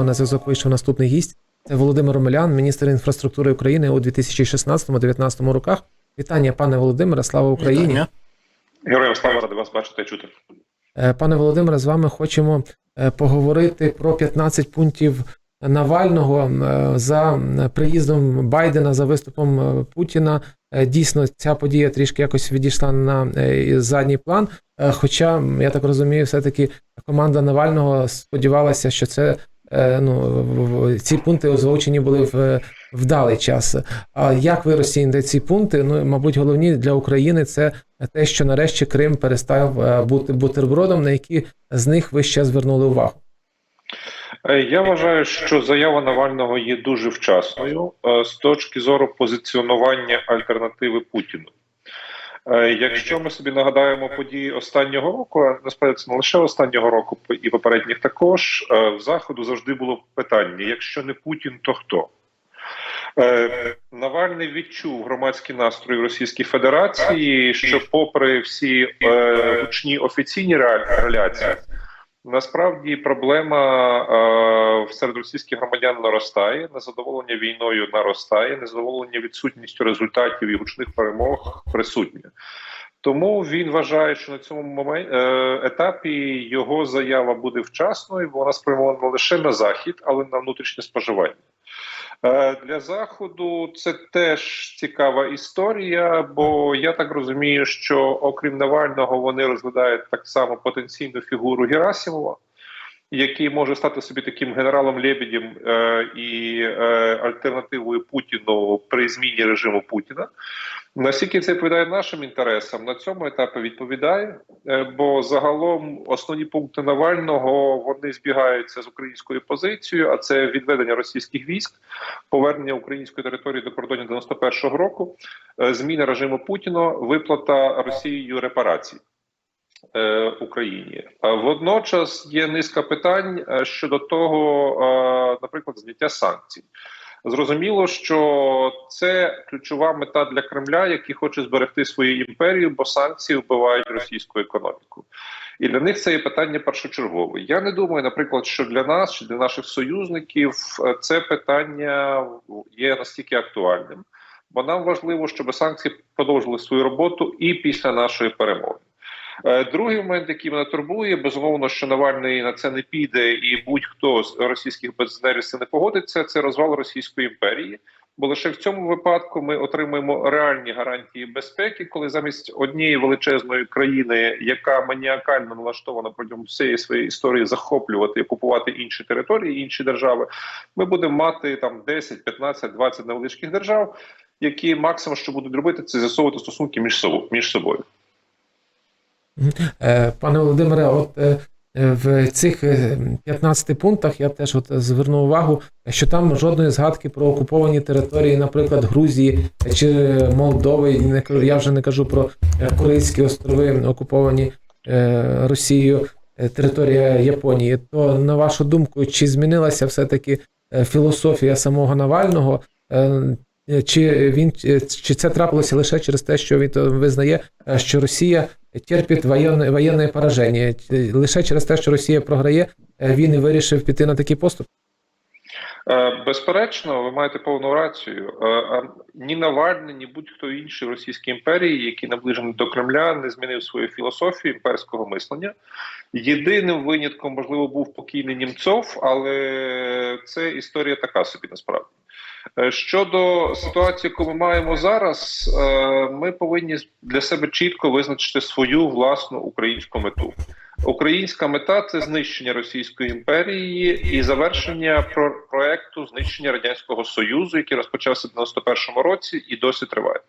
На зв'язок вийшов наступний гість. Це Володимир Омелян, міністр інфраструктури України у 2016-2019 роках. Вітання, пане Володимире, слава Україні. Вітання. Героям слава ради вас бачити і чути. Е, Пане Володимире, з вами хочемо е, поговорити про 15 пунктів Навального е, за приїздом Байдена за виступом е, Путіна. Е, Дійсно, ця подія трішки якось відійшла на задній план. Хоча, я так розумію, все-таки команда Навального сподівалася, що це ну, ці пункти озвучені були в вдалий час. А як ви розцінюєте ці пункти? Ну, мабуть, головні для України це те, що нарешті Крим перестав бути бутербродом, на які з них ви ще звернули увагу. Е, Я вважаю, що заява Навального є дуже вчасною е, з точки зору позиціонування альтернативи Путіну. Е, Якщо ми собі нагадаємо події останнього року, а насправді це не лише останнього року, і попередніх також в заходу завжди було питання: якщо не Путін, то хто? Навальний відчув громадські настрої в Російській Федерації, що, попри всі гучні офіційні реляції, насправді проблема е, серед російських громадян наростає, незадоволення війною наростає, незадоволення відсутністю результатів і гучних перемог присутнє. Тому він вважає, що на цьому момент, е, етапі його заява буде вчасною, бо вона спрямована не лише на захід, але на внутрішнє споживання. Е, Для заходу це теж цікава історія, бо я так розумію, що окрім Навального вони розглядають так само потенційну фігуру Герасимова, який може стати собі таким генералом Лебедем е, і е, альтернативою Путіну при зміні режиму Путіна. Наскільки це відповідає нашим інтересам, на цьому етапі відповідає, е, бо загалом основні пункти Навального вони збігаються з українською позицією, а це відведення російських військ, повернення української території до кордонів 91-го року, е, зміна режиму Путіна, виплата Росією репарацій. Е, Україні водночас є низка питань е, щодо того, е, наприклад, зняття санкцій. Зрозуміло, що це ключова мета для Кремля, який хоче зберегти свою імперію, бо санкції вбивають російську економіку. І для них це є питання першочергове. Я не думаю, наприклад, що для нас чи для наших союзників е, це питання є настільки актуальним, бо нам важливо, щоб санкції продовжили свою роботу і після нашої перемоги. Е, Другий момент, який мене турбує, безумовно, що Навальний на це не піде, і будь-хто з російських безнерів це не погодиться. Це розвал Російської імперії. Бо лише в цьому випадку ми отримаємо реальні гарантії безпеки, коли замість однієї величезної країни, яка маніакально налаштована протягом всієї своєї історії захоплювати і окупувати інші території, інші держави, ми будемо мати там 10, 15, 20 невеличких держав, які максимум, що будуть робити, це з'ясовувати стосунки між собою між собою. Е, Пане Володимире, от е, е, в цих е, 15 пунктах я теж от звернув увагу, що там жодної згадки про окуповані території, наприклад, Грузії чи Молдови. Я вже не кажу про Курильські острови, окуповані Росією, територія Японії. То на вашу думку, чи змінилася все-таки філософія самого Навального? Е, Чи він чи це трапилося лише через те, що він визнає, е, що Росія терпить воєнне, воєнне пораження. Лише через те, що Росія програє, е, він вирішив піти на такий поступ. Е, Безперечно, ви маєте повну рацію. Е, Ні Навальний, ні будь-хто інший в Російській імперії, який наближений до Кремля, не змінив свою філософію імперського мислення. Єдиним винятком, можливо, був покійний Німцов, але це історія така собі насправді. Е, Щодо ситуації, яку ми маємо зараз, е, ми повинні для себе чітко визначити свою власну українську мету. Українська мета це знищення Російської імперії і завершення про проекту знищення радянського союзу, який розпочався в 91-му році і досі триває.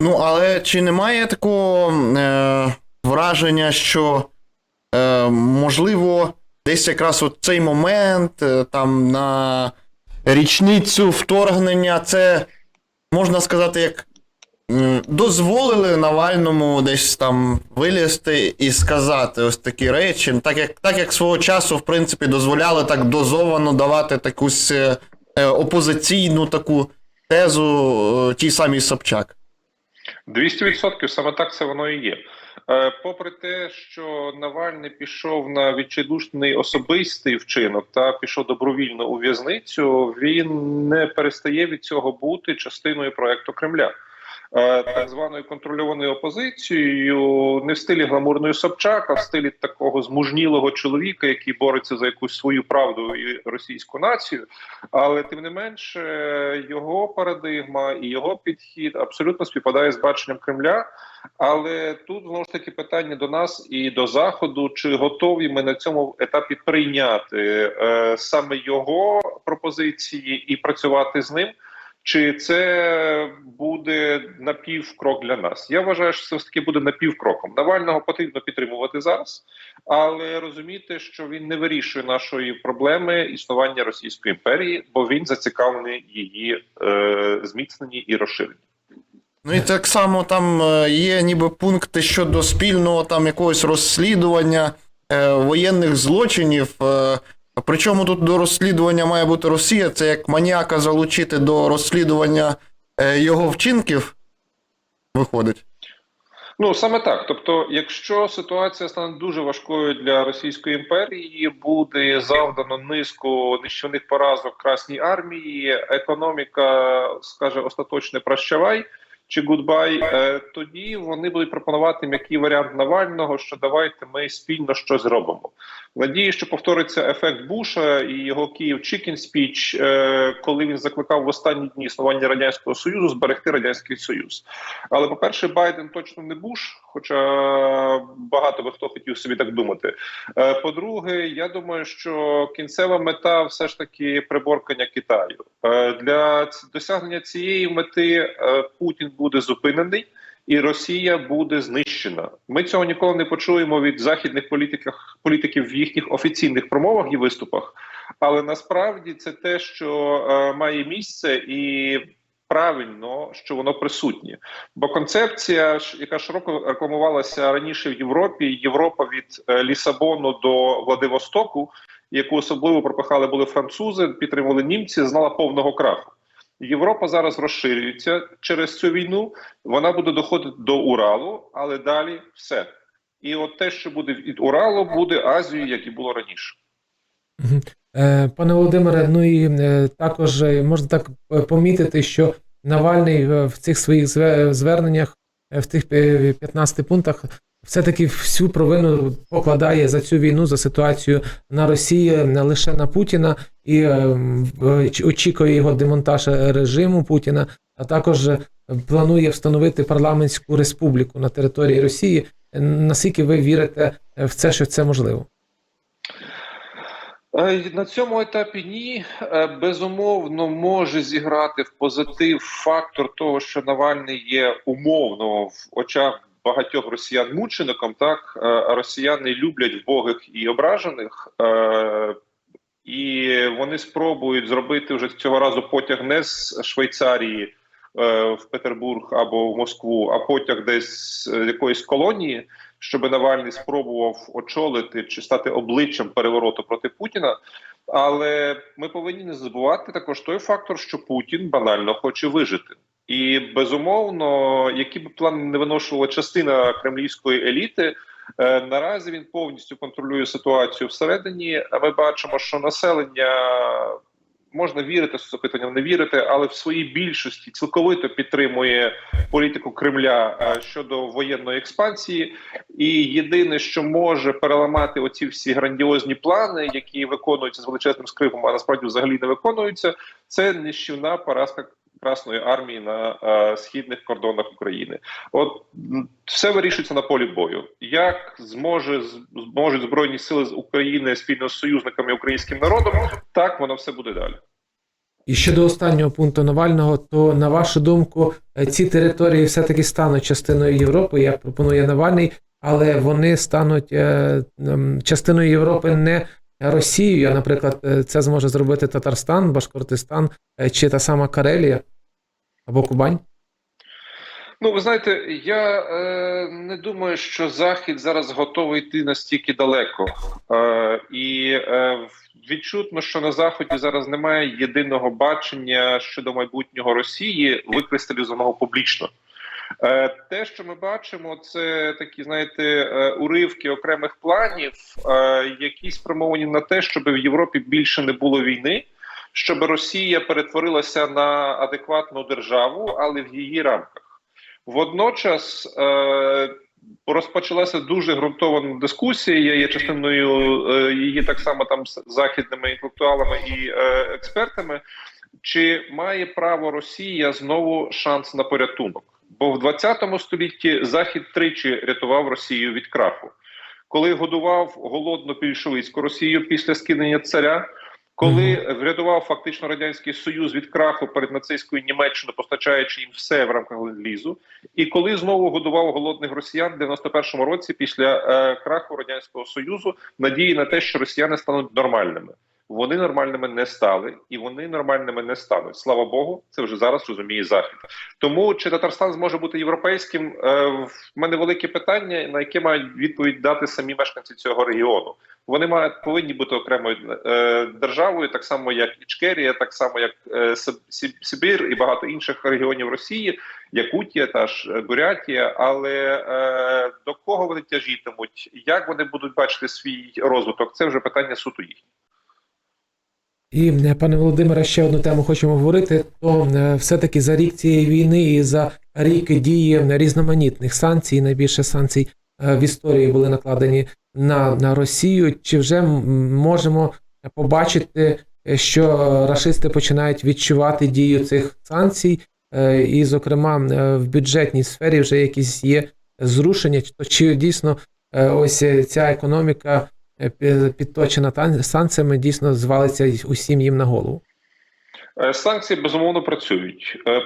Ну, але чи немає такого е, враження, що е, можливо десь якраз от цей момент е, там на річницю вторгнення, це можна сказати, як дозволили Навальному десь там вилізти і сказати ось такі речі, так як, так як свого часу, в принципі, дозволяли так дозовано давати такусь е, е, опозиційну таку тезу е, тій самій Собчак. 200% саме так це воно і є. Е, Попри те, що Навальний пішов на відчайдушний особистий вчинок та пішов добровільно у в'язницю, він не перестає від цього бути частиною проекту Кремля. Е, Так званою контрольованою опозицією, не в стилі гламурної Собчак, а в стилі такого змужнілого чоловіка, який бореться за якусь свою правду і російську націю. Але тим не менше, його парадигма і його підхід абсолютно співпадає з баченням Кремля. Але тут знову ж таки питання до нас і до заходу: чи готові ми на цьому етапі прийняти е, саме його пропозиції і працювати з ним? Чи це буде напівкрок для нас? Я вважаю, що це все таки буде напівкроком. Навального потрібно підтримувати зараз, але розуміти, що він не вирішує нашої проблеми існування Російської імперії, бо він зацікавлений її е, зміцненні і розширенні. Ну і так само там е, є ніби пункти щодо спільного там якогось розслідування е, воєнних злочинів. Е, причому тут до розслідування має бути Росія, це як маніака залучити до розслідування е, його вчинків. Виходить. Ну саме так. Тобто, якщо ситуація стане дуже важкою для Російської імперії, буде завдано низку нищівних поразок Красній армії, економіка скаже остаточне прощавай. Чи гудбай, е, тоді вони будуть пропонувати м'який варіант Навального, що давайте ми спільно щось зробимо. Надію, що повториться ефект Буша і його Київ Чікін спіч, е, коли він закликав в останні дні існування радянського союзу зберегти радянський союз. Але, по-перше, Байден точно не Буш, хоча багато би хто хотів собі так думати. Е, По-друге, я думаю, що кінцева мета все ж таки приборкання Китаю. Е, Для досягнення цієї мети Путін буде зупинений. І Росія буде знищена. Ми цього ніколи не почуємо від західних політиків, політиків в їхніх офіційних промовах і виступах. Але насправді це те, що е, має місце, і правильно, що воно присутнє. Бо концепція, яка широко рекламувалася раніше в Європі, Європа від е, Лісабону до Владивостоку, яку особливо пропихали були французи, підтримували німці, знала повного краху. Європа зараз розширюється через цю війну. Вона буде доходити до Уралу, але далі все. І от те, що буде від Уралу, буде Азією, як і було раніше. Е, Пане Володимире, ну і е, також е, можна так помітити, що Навальний в цих своїх зверненнях, в тих е, 15 пунктах, все-таки всю провину покладає за цю війну, за ситуацію на Росії, не лише на Путіна, і е, е, очікує його демонтаж режиму Путіна, а також е, планує встановити парламентську республіку на території Росії. Наскільки ви вірите в це, що це можливо? На цьому етапі ні. Безумовно, може зіграти в позитив фактор того, що Навальний є умовно в очах багатьох росіян мучеником. Так Е, росіяни люблять вбогих і ображених. Е, І вони спробують зробити вже цього разу потяг не з Швейцарії е, в Петербург або в Москву, а потяг десь з якоїсь колонії, щоб Навальний спробував очолити чи стати обличчям перевороту проти Путіна. Але ми повинні не забувати також той фактор, що Путін банально хоче вижити. І безумовно, які б плани не виношувала частина кремлівської еліти, е, наразі він повністю контролює ситуацію всередині. Ми бачимо, що населення можна вірити запитанням, не вірити, але в своїй більшості цілковито підтримує політику Кремля е, щодо воєнної експансії. І єдине, що може переламати оці всі грандіозні плани, які виконуються з величезним скрипом, а насправді взагалі не виконуються, це нищівна поразка Красної армії на е, східних кордонах України. От все вирішується на полі бою. Як зможе зможуть збройні сили з України спільно з союзниками українським народом, так воно все буде далі. І щодо останнього пункту Навального, то на вашу думку, е, ці території все-таки стануть частиною Європи, як пропонує Навальний, але вони стануть е, частиною Європи не Росією, а, наприклад, е, це зможе зробити Татарстан, Башкортистан е, чи та сама Карелія або Кубань. Ну, ви знаєте, я е, не думаю, що Захід зараз готовий йти настільки далеко. Е, і е, відчутно, що на Заході зараз немає єдиного бачення щодо майбутнього Росії, викристалізованого публічно. Е, Те, що ми бачимо, це такі, знаєте, е, уривки окремих планів, е, які спрямовані на те, щоб в Європі більше не було війни, щоб Росія перетворилася на адекватну державу, але в її рамках. Водночас розпочалася дуже ґрунтована дискусія. Я є частиною її так само там з західними інтелектуалами і експертами. Чи має право Росія знову шанс на порятунок? Бо в 20 столітті Захід тричі рятував Росію від краху, коли годував голодну більшовицьку Росію після скинення царя, коли врятував фактично радянський союз від краху перед нацистською Німеччиною, постачаючи їм все в рамках ленд-лізу, і коли знову годував голодних росіян в 91-му році після е, краху радянського союзу, надії на те, що росіяни стануть нормальними. Вони нормальними не стали, і вони нормальними не стануть. Слава Богу, це вже зараз розуміє захід. Тому чи Татарстан зможе бути європейським? Е, в мене велике питання, на яке мають відповідь дати самі мешканці цього регіону. Вони мають повинні бути окремою е, державою, так само як Ічкерія, так само як е, Сиб- Сиб- Сибір і багато інших регіонів Росії, Якутія та ж Бурятія. Але до кого вони тяжітимуть? Як вони будуть бачити свій розвиток? Це вже питання суто їхнє. І, е, пане Володимире, ще одну тему хочемо говорити. То е, все-таки за рік цієї війни і за рік дії різноманітних санкцій, найбільше санкцій е, в історії були накладені на, на Росію. Чи вже можемо побачити, е, що рашисти починають відчувати дію цих санкцій, Е, і, зокрема, е, в бюджетній сфері вже якісь є зрушення, то чи дійсно е, ось е, ця економіка е, підточена тан- санкціями дійсно звалиться усім їм на голову. Е, Санкції безумовно працюють. Е,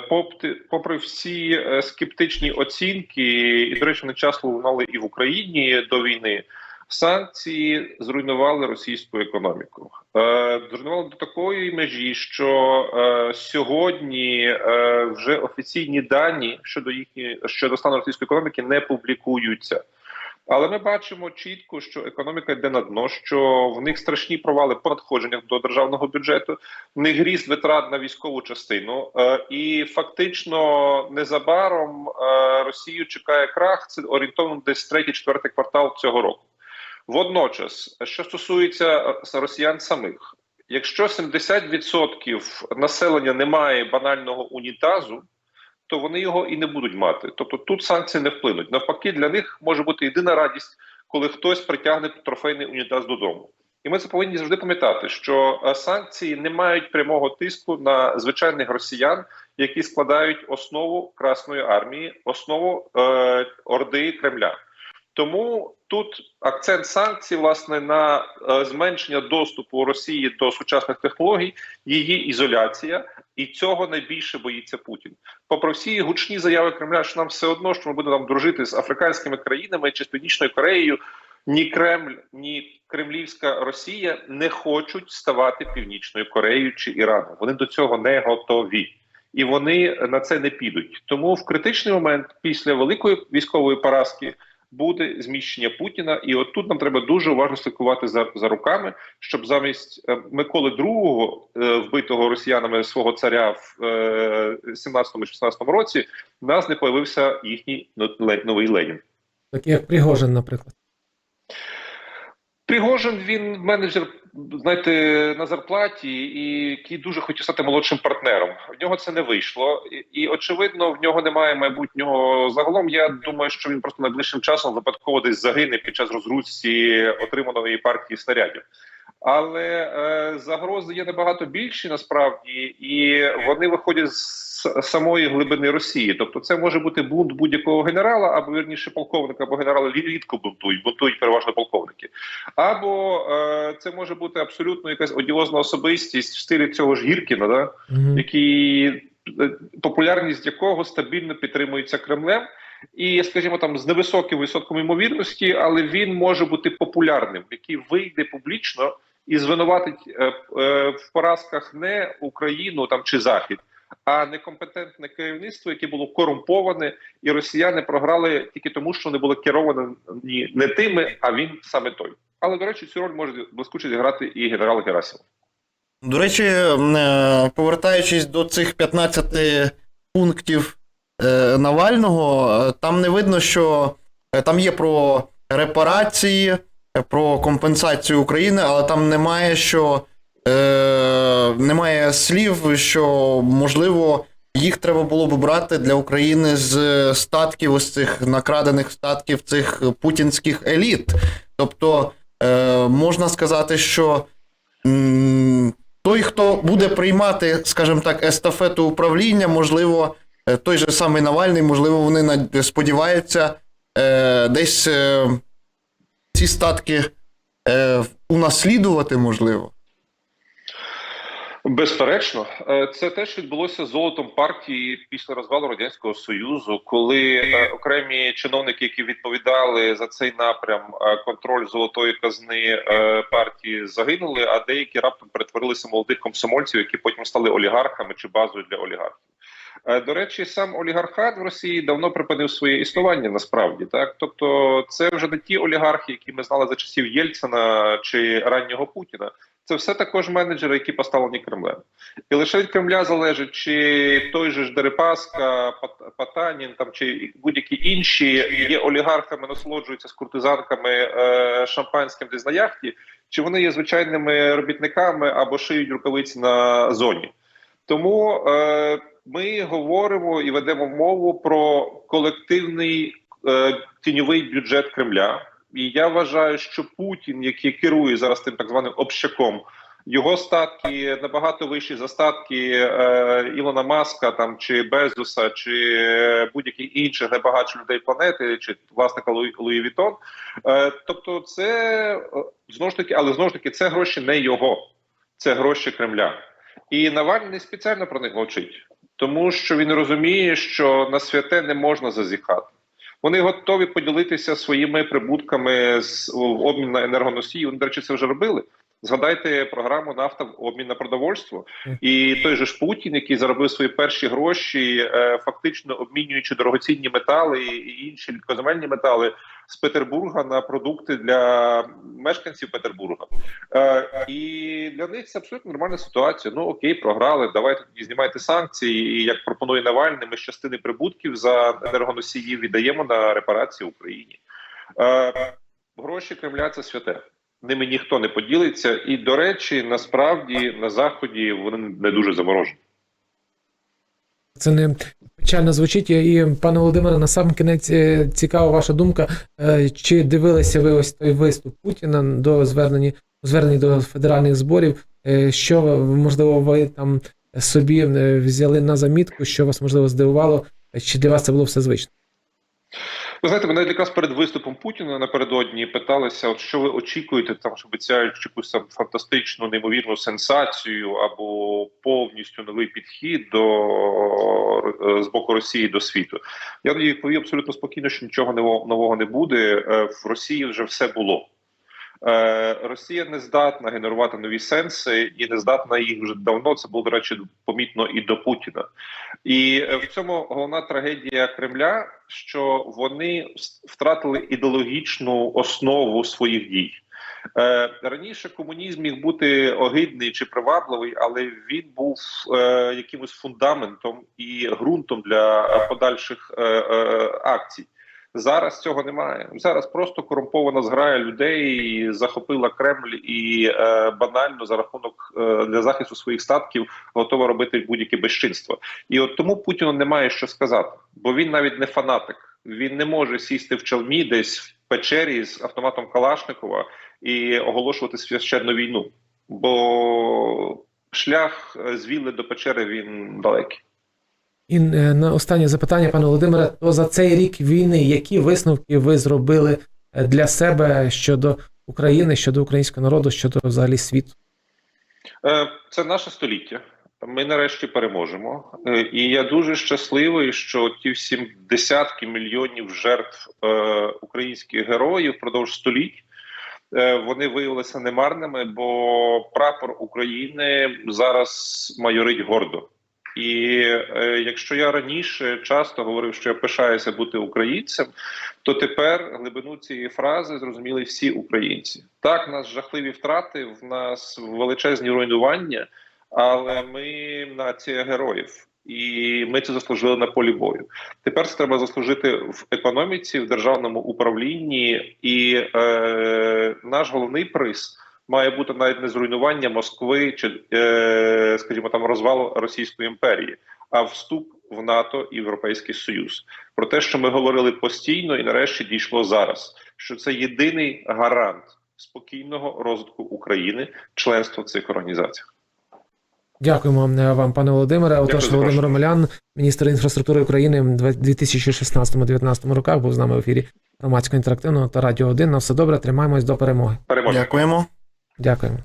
Попри всі е, скептичні оцінки, і до речі, вони часто лунали і в Україні до війни. Санкції зруйнували російську економіку. Е, Зруйнували до такої межі, що е, сьогодні е, вже офіційні дані щодо їхньої щодо стану російської економіки не публікуються. Але ми бачимо чітко, що економіка йде на дно, що в них страшні провали по надходженнях до державного бюджету, в них ріст витрат на військову частину, е, і фактично незабаром е, Росію чекає крах. Це орієнтовно десь третій, четвертий квартал цього року. Водночас, що стосується е, росіян самих, якщо 70% населення не має банального унітазу, то вони його і не будуть мати. Тобто тут санкції не вплинуть. Навпаки, для них може бути єдина радість, коли хтось притягне трофейний унітаз додому. І ми це повинні завжди пам'ятати, що е, санкції не мають прямого тиску на звичайних росіян, які складають основу Красної армії, основу е, орди Кремля. Тому тут акцент санкцій власне на е, зменшення доступу Росії до сучасних технологій, її ізоляція, і цього найбільше боїться Путін. Попри всі гучні заяви Кремля, що нам все одно, що ми будемо там дружити з африканськими країнами чи з Північною Кореєю. Ні Кремль, ні Кремлівська Росія не хочуть ставати Північною Кореєю чи Іраном. Вони до цього не готові. І вони на це не підуть. Тому в критичний момент після великої військової поразки буде зміщення Путіна, і от тут нам треба дуже уважно слідкувати за, за руками, щоб замість е, Миколи II, е, вбитого росіянами свого царя в е, 17-16 році, в нас не появився їхній новий Ленін. Такий як Пригожин, наприклад. Пригожин він менеджер, знаєте, на зарплаті, і який дуже хотів стати молодшим партнером. В нього це не вийшло, і, і очевидно, в нього немає майбутнього. Загалом я думаю, що він просто найближчим часом випадково десь загине під час розгрузці отриманої партії снарядів. Але е, загрози є набагато більші насправді, і вони виходять з самої глибини Росії. Тобто, це може бути бунт будь-якого генерала, або вірніше полковника, або генерали рі- рідко бунтують, бунтують переважно полковники. Або е, це може бути абсолютно якась одіозна особистість в стилі цього ж Гіркіна, да? Мгм. який е, популярність якого стабільно підтримується Кремлем. І, скажімо, там з невисоким відсотком ймовірності, але він може бути популярним, який вийде публічно і звинуватить е, е, в поразках не Україну там чи Захід, а некомпетентне керівництво, яке було корумповане, і росіяни програли тільки тому, що вони були керовані не тими, а він саме той. Але до речі, цю роль може блискуче зіграти і генерал Герасимов. До речі, е, повертаючись до цих 15 пунктів Навального, там не видно, що там є про репарації, про компенсацію України, але там немає що е, немає слів, що можливо їх треба було б брати для України з статків, ось цих накрадених статків цих путінських еліт. Тобто е, можна сказати, що м, той, хто буде приймати, скажімо так, естафету управління, можливо, е, той же самий Навальний, можливо, вони сподіваються е, десь е, ці статки е, унаслідувати, можливо. Безперечно, Е, це теж відбулося золотом партії після розвалу радянського союзу, коли е, окремі чиновники, які відповідали за цей напрям е, контроль золотої казни партії, загинули, а деякі раптом перетворилися молодих комсомольців, які потім стали олігархами чи базою для олігархів. Е, До речі, сам олігархат в Росії давно припинив своє існування насправді, так тобто, це вже не ті олігархи, які ми знали за часів Єльцина чи раннього Путіна. Це все також менеджери, які поставлені Кремлем. І лише від Кремля залежить, чи той же ж Дерипаска, Пат- Потанін там чи будь-які інші є олігархами, насолоджуються з куртизанками е, шампанським десь на яхті, чи вони є звичайними робітниками або шиють рукавиці на зоні. Тому е, ми говоримо і ведемо мову про колективний е, тіньовий бюджет Кремля. І я вважаю, що Путін, який керує зараз тим так званим общаком, його статки набагато вищі за статки е, Ілона Маска, там чи Безуса, чи е, будь-яких інших найбагатших людей планети, чи власника Луї, Луї Вітон. Е, тобто, це е, знову ж таки, але знову ж таки, це гроші не його, це гроші Кремля. І Навальний спеціально про них мовчить, тому що він розуміє, що на святе не можна зазіхати. Вони готові поділитися своїми прибутками з в обмін на енергоносії. Вони, до речі, це вже робили. Згадайте програму нафта в обмін на продовольство, і той же ж Путін, який заробив свої перші гроші, е, фактично обмінюючи дорогоцінні метали і інші рідкоземельні метали з Петербурга на продукти для мешканців Петербурга. Е, і для них це абсолютно нормальна ситуація. Ну окей, програли. Давайте тоді знімайте санкції. І як пропонує Навальний, ми з частини прибутків за енергоносії віддаємо на репарації Україні. Е, гроші Кремля це святе. Ними ніхто не поділиться, і до речі, насправді на заході вони не дуже заморожені. Це не печально звучить. І, пане Володимире, на сам кінець е, цікава ваша думка. Е, Чи дивилися ви ось той виступ Путіна до звернення, звернень до федеральних зборів? Е, Що можливо ви там собі взяли на замітку, що вас можливо здивувало? Чи для вас це було все звично? Ви знаєте, мене якраз перед виступом Путіна напередодні питалися, от що ви очікуєте, там що обіцяють якусь там фантастичну, неймовірну сенсацію або повністю новий підхід до е, з боку Росії до світу. Я тоді відповів абсолютно спокійно, що нічого нового не буде. Е, В Росії вже все було. Е, Росія не здатна генерувати нові сенси і не здатна їх вже давно. Це було до речі помітно і до Путіна. І е, в цьому головна трагедія Кремля, що вони втратили ідеологічну основу своїх дій. Е, раніше комунізм міг бути огидний чи привабливий, але він був якимось фундаментом і ґрунтом для подальших акцій. Зараз цього немає. Зараз просто корумпована зграя людей захопила Кремль і е, банально за рахунок е, для захисту своїх статків готова робити будь-які безчинства. І от тому Путіну немає що сказати, бо він навіть не фанатик. Він не може сісти в чалмі десь в печері з автоматом Калашникова і оголошувати священну війну. Бо шлях е, з вілли до печери він далекий. І е, на останнє запитання, пане Володимире, то за цей рік війни, які висновки ви зробили е, для себе щодо України, щодо українського народу, щодо взагалі світу? Е, Це наше століття. Ми нарешті переможемо. І я дуже щасливий, що ті всі десятки мільйонів жертв українських героїв впродовж століть. Вони виявилися немарними, бо прапор України зараз майорить гордо. І е, якщо я раніше часто говорив, що я пишаюся бути українцем, то тепер глибину цієї фрази зрозуміли всі українці. Так, нас жахливі втрати, в нас величезні руйнування, але ми нація героїв. і ми це заслужили на полі бою. Тепер це треба заслужити в економіці, в державному управлінні, і е, наш головний приз має бути навіть не зруйнування Москви чи, е, скажімо, там розвал Російської імперії, а вступ в НАТО і Європейський Союз. Про те, що ми говорили постійно, і нарешті дійшло зараз, що це єдиний гарант спокійного розвитку України, членство в цих організаціях. Дякуємо е, вам, пане Володимире. Отож, Володимир. Омелян, міністр інфраструктури України в 2016-2019 роках, був з нами в ефірі громадського інтерактивного та радіо 1. На все добре, тримаємось до перемоги. Переможемо. Дякуємо. Дякуємо.